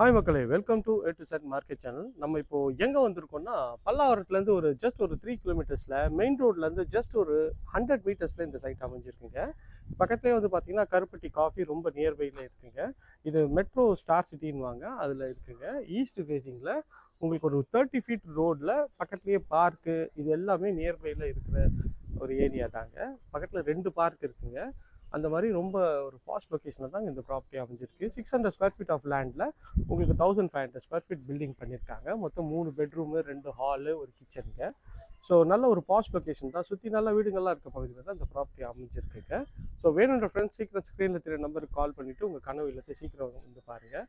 Hi மக்களே welcome to A to Z market channel நம்ம இப்போ எங்கே வந்திருக்கோம்னா பல்லாவரத்துலேருந்து ஒரு ஜஸ்ட் ஒரு த்ரீ கிலோமீட்டர்ஸில் மெயின் ரோட்லேருந்து ஜஸ்ட் ஒரு ஹண்ட்ரட் மீட்டர்ஸில் இந்த சைட் அமைஞ்சிருக்குங்க. பக்கத்துலேயே வந்து பார்த்திங்கன்னா கருப்பட்டி காஃபி ரொம்ப நியர்பையில் இருக்குங்க. இது மெட்ரோ ஸ்டார் சிட்டின்வாங்க அதில் இருக்குங்க. ஈஸ்ட் ஃபேஸிங்கில் உங்களுக்கு ஒரு தேர்ட்டி ஃபீட் ரோடில் பக்கத்துலேயே பார்க்கு இது எல்லாமே நியர்பையில் இருக்கிற ஒரு ஏரியா தாங்க. பக்கத்தில் ரெண்டு பார்க் இருக்குங்க. அந்த மாதிரி ரொம்ப ஒரு பாஸ்ட் லொக்கேஷனில் தான் இந்த ப்ராப்பர்ட்டி அமைஞ்சிருக்கு. Six hundred square feet of லேண்டில் உங்களுக்கு thousand five hundred square feet building பண்ணியிருக்காங்க மொத்தம் மூணு பெட்ரூமு ரெண்டு ஹாலு ஒரு கிச்சனுங்க ஸோ நல்ல ஒரு பாஸ்ட் லொக்கேஷன் தான். சுற்றி நல்ல வீடுங்கள்லாம் இருக்க பகுதியில் தான் இந்த ப்ராப்பர்ட்டி அமைஞ்சிருக்குங்க. ஸோ வேணுன்ற ஃப்ரெண்ட்ஸ் சீக்கிரம் ஸ்க்ரீனில் தெரிய நம்பருக்கு கால் பண்ணிவிட்டு உங்கள் கனவு இல்லத்தை சீக்கிரம் வந்து பாருங்கள்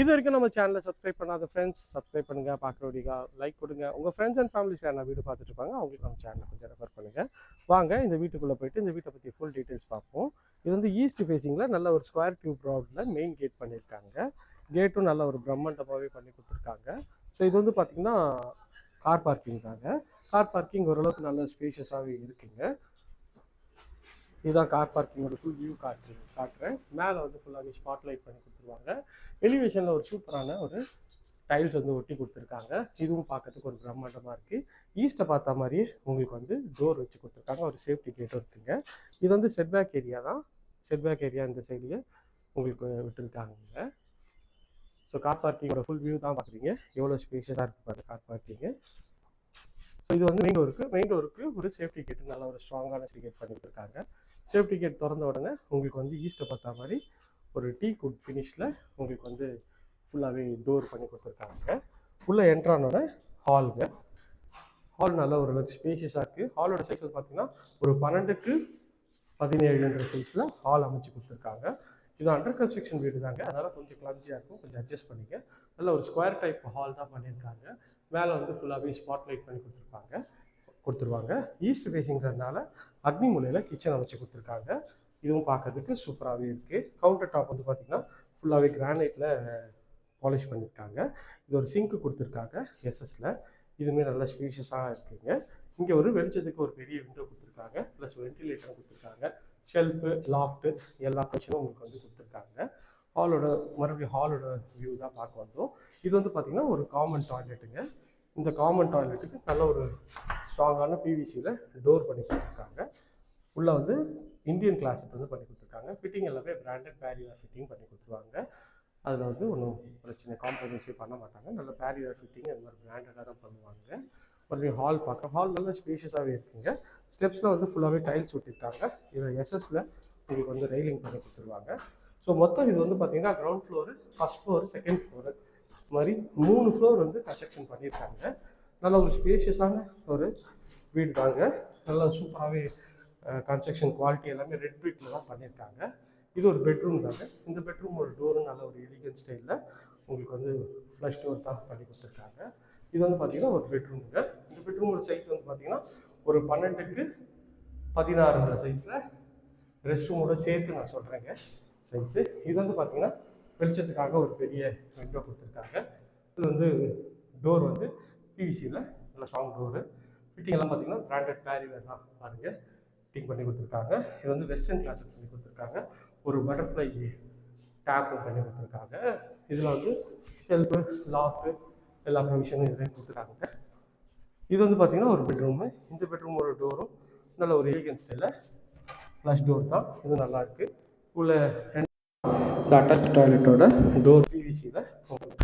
இது வரைக்கும் நம்ம சேனலை சப்ஸ்கிரைப் பண்ணாத ஃப்ரெண்ட்ஸ் சப்ஸ்கிரைப் பண்ணுங்கள் பார்க்குறவடிக்கா லைக் கொடுங்க. உங்கள் ஃப்ரெண்ட்ஸ் அண்ட் ஃபேமிலிஸ் யாரா வீடு பார்த்துட்டு இருப்பாங்க. அவங்களுக்கு நம்ம சேனலை கொஞ்சம் ரெஃபர் பண்ணுங்கள் வாங்க இந்த வீட்டுக்குள்ளே போயிட்டு இந்த வீட்டை பற்றி ஃபுல் டீட்டெயில்ஸ் பார்ப்போம். இது வந்து ஈஸ்ட் ஃபேஸிங்கில் நல்ல ஒரு ஸ்கொயர் டியூப் ரோடில் மெயின் கேட் பண்ணியிருக்காங்க. கேட்டும் நல்ல ஒரு பிரம்மாண்டமாகவே பண்ணி கொடுத்துருக்காங்க. ஸோ இது வந்து பார்த்திங்கன்னா கார் பார்க்கிங் தாங்க. கார் பார்க்கிங் ஓரளவுக்கு நல்ல ஸ்பேஷியஸாகவே இருக்குங்க. இதுதான் கார் பார்க்கிங்கோட ஃபுல் வியூ காட்டு காட்டுறேன். மேலே வந்து ஃபுல்லாகவே ஸ்பாட் லைட் பண்ணி கொடுத்துருவாங்க. எலிவேஷனில் ஒரு சூப்பரான ஒரு டைல்ஸ் வந்து ஒட்டி கொடுத்துருக்காங்க. இதுவும் பார்க்கறதுக்கு ஒரு பிரம்மாண்டமாக இருக்குது ஈஸ்ட்டை பார்த்த மாதிரியே உங்களுக்கு வந்து டோர் வச்சு கொடுத்துருக்காங்க. ஒரு சேஃப்டி கேட்டும் இருக்குங்க. இது வந்து செட்பேக் ஏரியா தான். செட்பேக் ஏரியா இந்த சைட்லேயே உங்களுக்கு விட்டுருக்காங்க ஸோ கார் பார்க்கிங்கோட ஃபுல் வியூ தான் பார்க்குறீங்க. எவ்வளோ ஸ்பேஷியஸாக இருக்குது பாருங்கள் கார் பார்க்கிங்கு ஸோ இது வந்து மெயின் டோருக்கு மெயின் டோருக்கு ஒரு சேஃப்டி கேட்டு நல்ல ஒரு ஸ்ட்ராங்கான சேஃப்டி கேட் சேஃப்டி கேட் திறந்த உடனே உங்களுக்கு வந்து ஈஸ்ட்டை பார்த்தா மாதிரி ஒரு டீ குட் ஃபினிஷில் உங்களுக்கு வந்து ஃபுல்லாகவே டோர் பண்ணி கொடுத்துருக்காங்க. உள்ளே என்ட்ரானோட ஹாலுங்க ஹால் நல்ல ஒரு ஸ்பேஷியஸாக இருக்குது ஹாலோட சைஸ் வந்து பார்த்தீங்கன்னா ஒரு பன்னெண்டுக்கு பதினேழுன்ற சைஸில் ஹால் அமைச்சு கொடுத்துருக்காங்க. இது அண்டர் கன்ஸ்ட்ரக்ஷன் வீடு தாங்க. அதனால் கொஞ்சம் கிளப்ஜியாக இருக்கும். கொஞ்சம் அட்ஜஸ்ட் பண்ணிக்க நல்ல ஒரு ஸ்கொயர் டைப் ஹால் தான் பண்ணியிருக்காங்க. மேலே வந்து ஃபுல்லாகவே ஸ்பாட் லைட் பண்ணி கொடுத்துருப்பாங்க கொடுத்துருவாங்க. ஈஸ்ட் ஃபேஸிங்கிறதுனால அக்னி மூலையில் கிச்சன் அமைச்சு கொடுத்துருக்காங்க. இதுவும் பார்க்கறதுக்கு சூப்பராகவே இருக்குது கவுண்டர் டாப் வந்து பார்த்திங்கன்னா ஃபுல்லாகவே கிரானைட்டில் பாலிஷ் பண்ணியிருக்காங்க இது ஒரு சிங்க்கு கொடுத்துருக்காங்க எஸ்எஸில் இதுவுமே நல்ல ஸ்பீஷியஸாக இருக்குங்க. இங்கே ஒரு வெளிச்சத்துக்கு ஒரு பெரிய விண்டோ கொடுத்துருக்காங்க. ப்ளஸ் வென்டிலேட்டர் கொடுத்துருக்காங்க. ஷெல்ஃபு லாஃப்ட்டு எல்லா ஃபங்க்ஷனும் உங்களுக்கு வந்து கொடுத்துருக்காங்க. ஹாலோட மறுபடியும் ஹாலோட வியூ தான் பார்க்க வந்தோம். இது வந்து பார்த்திங்கன்னா ஒரு காமன் டாய்லெட்டுங்க இந்த காமன் டாய்லெட்டுக்கு நல்ல ஒரு ஸ்ட்ராங்கான பிவிசியில் டோர் பண்ணி கொடுத்துருக்காங்க. உள்ளே வந்து இந்தியன் கிளாஸட் வந்து பண்ணி கொடுத்துருக்காங்க. ஃபிட்டிங் எல்லாமே பிராண்டட் பேரியர் ஃபிட்டிங் பண்ணி கொடுத்துருவாங்க. அதில் வந்து ஒன்றும் பிரச்சனை காம்ப்ரமைஸே பண்ண மாட்டாங்க. நல்ல பேரியர் ஃபிட்டிங் அந்த மாதிரி பிராண்டடாக தான் பண்ணுவாங்க. மறுபடியும் ஹால் பார்க்க ஹால் நல்ல ஸ்பேஷியஸாகவே இருக்குங்க. ஸ்டெப்ஸில் வந்து ஃபுல்லாகவே டைல்ஸ் ஒட்டியிருக்காங்க. இதில் எஸ்எஸில் உங்களுக்கு வந்து ரெயிலிங் பண்ணி கொடுத்துருவாங்க. ஸோ மொத்தம் இது வந்து பார்த்தீங்கன்னா ground floor first floor second floor மாதிரி மூணு ஃப்ளோர் வந்து கன்ஸ்ட்ரக்ஷன் பண்ணியிருக்காங்க. நல்ல ஒரு ஸ்பேஷியஸான ஒரு வீடு தாங்க. நல்லா சூப்பராகவே கன்ஸ்ட்ரக்ஷன் குவாலிட்டி எல்லாமே ரெட் பிரிக்கில் தான் பண்ணியிருக்காங்க. இது ஒரு பெட்ரூம் தாங்க. இந்த பெட்ரூம் ஒரு டோரும் நல்ல ஒரு எலிகன் ஸ்டைலில் உங்களுக்கு வந்து ஃப்ளஷ் டோர் தான் பண்ணி கொடுத்துருக்காங்க. இது வந்து பார்த்தீங்கன்னா ஒரு பெட்ரூமுங்க இந்த பெட்ரூமோட சைஸ் வந்து பார்த்தீங்கன்னா ஒரு பன்னெண்டுக்கு பதினாறுன்ற சைஸில் ரெஸ்ட் ரூமோட சேர்த்து நான் சொல்கிறேங்க சைஸு இது வந்து பார்த்தீங்கன்னா வெளிச்சத்துக்காக ஒரு பெரிய விண்டோ கொடுத்துருக்காங்க. இது வந்து டோர் வந்து பிவிசியில் நல்ல ஸ்ட்ராங் டோரு ஃபிட்டிங் எல்லாம் பார்த்தீங்கன்னா பிராண்டட் பேரிவேர் தான் பாருங்கள் ஃபிட்டிங் பண்ணி கொடுத்துருக்காங்க. இது வந்து வெஸ்டர்ன் கிளாஸில் பண்ணி கொடுத்துருக்காங்க. ஒரு பட்டர்ஃப்ளை டேப்பும் பண்ணி கொடுத்துருக்காங்க. இதில் வந்து ஷெல்ஃபு லாஃப்ட்டு எல்லா ப்ரொவிஷனும் இதுலேயும் கொடுத்துருக்காங்க. இது வந்து பார்த்தீங்கன்னா ஒரு பெட்ரூமு இந்த பெட்ரூமோட டோரும் நல்ல ஒரு எலிகன் ஸ்டைலில் ஃப்ளஷ் டோர் தான். இது நல்லாயிருக்கு உள்ளே உள்ள ரெண்டு இந்த அட்டாச் டாய்லெட்டோட டோர் பிவிசியில் உங்களுக்கு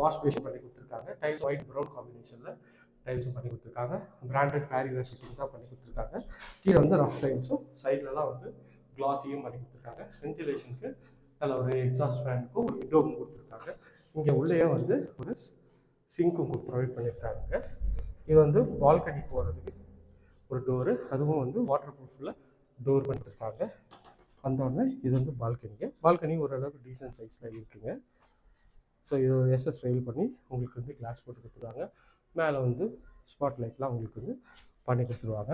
வாஷ் பேஷன் பண்ணி கொடுத்துருக்காங்க. டைல்ஸ் ஒயிட் ப்ரௌன் காம்பினேஷனில் டைல்ஸும் பண்ணி கொடுத்துருக்காங்க. பிராண்டட் பேரிவேர் ஃபிட்டிங் தான் பண்ணி கொடுத்துருக்காங்க. கீழே வந்து ரஃப் டைல்ஸும் சைட்லலாம் வந்து கிளாஸியும் பண்ணி கொடுத்துருக்காங்க. வென்டிலேஷனுக்கு நல்ல ஒரு எக்ஸாஸ்ட் ஃபேனுக்கும் ஒரு விண்டோவும் கொடுத்துருக்காங்க. இங்கே உள்ளேயே வந்து ஒரு சிங்க்கும் ப்ரொவைட் பண்ணியிருக்காங்க. இது வந்து பால்கனி போகிறதுக்கு ஒரு டோரு அதுவும் வந்து வாட்டர் ப்ரூஃபில் டோர் பண்ணியிருக்காங்க. வந்தோடனே இது வந்து பால்கனிங்க பால்கனி ஓரளவுக்கு டீசன்ட் சைஸில் இருக்குங்க. ஸோ இருபது எஸ்எஸ் ஃபெயில் பண்ணி உங்களுக்கு வந்து கிளாஸ் போட்டு கொடுத்துருவாங்க. மேலே வந்து ஸ்பாட் லைட்லாம் உங்களுக்கு வந்து பண்ணி கொடுத்துருவாங்க.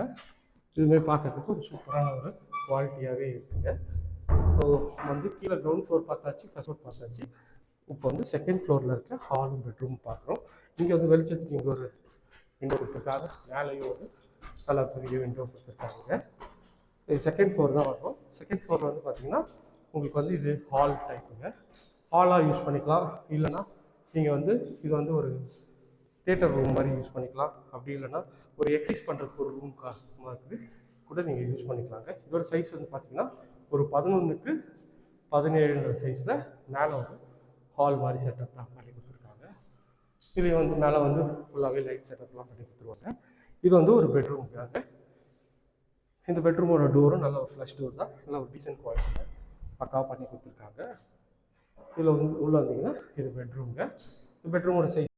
இதுமாரி பார்க்கறதுக்கு ஒரு சூப்பரான ஒரு குவாலிட்டியாகவே இருக்குங்க. ஸோ வந்து கீழே கிரவுண்ட் ஃப்ளோர் பார்த்தாச்சு ஃபஸ்ட் ஃப்ளோர் பார்த்தாச்சு. இப்போ வந்து செகண்ட் ஃப்ளோரில் இருக்க ஹாலும் பெட்ரூம் பார்க்குறோம். இங்கே வந்து வெளிச்சத்துக்கு இங்கே ஒரு விண்டோ கொடுத்துருக்காங்க. மேலேயும் ஒரு நல்லா பெரிய விண்டோ கொடுத்துருக்காங்க. இது செகண்ட் ஃப்ளோர் தான் வரும். செகண்ட் ஃப்ளோர் வந்து பார்த்தீங்கன்னா உங்களுக்கு வந்து இது ஹால் டைப்புங்க ஹாலாக யூஸ் பண்ணிக்கலாம். இல்லைன்னா நீங்கள் வந்து இது வந்து ஒரு தேட்டர் ரூம் மாதிரி யூஸ் பண்ணிக்கலாம். அப்படி இல்லைன்னா ஒரு எக்ஸசைஸ் பண்ணுறதுக்கு ஒரு ரூம் மாதிரி கூட நீங்கள் யூஸ் பண்ணிக்கலாங்க இதோட சைஸ் வந்து பார்த்தீங்கன்னா ஒரு பதினொன்றுக்கு பதினேழுன்ற சைஸில் மேலே ஒரு ஹால் மாதிரி செட்டப்லாம் பண்ணி கொடுத்துருக்காங்க. இது வந்து மேலே வந்து ஃபுல்லாகவே லைட் செட்டப்லாம் பண்ணி கொடுத்துருவாங்க. இது வந்து ஒரு பெட்ரூமுக்காக இந்த பெட்ரூமோட டோரும் நல்ல ஒரு ஃப்ளஷ் டோர் தான். நல்ல ஒரு டீசென்ட் குவாலிட்டியில் பக்காவாக பண்ணி கொடுத்துருக்காங்க. இதில் வந்து உள்ளே வந்தீங்கன்னா இது பெட்ரூம்ங்க. இந்த பெட்ரூமோட சைஸ்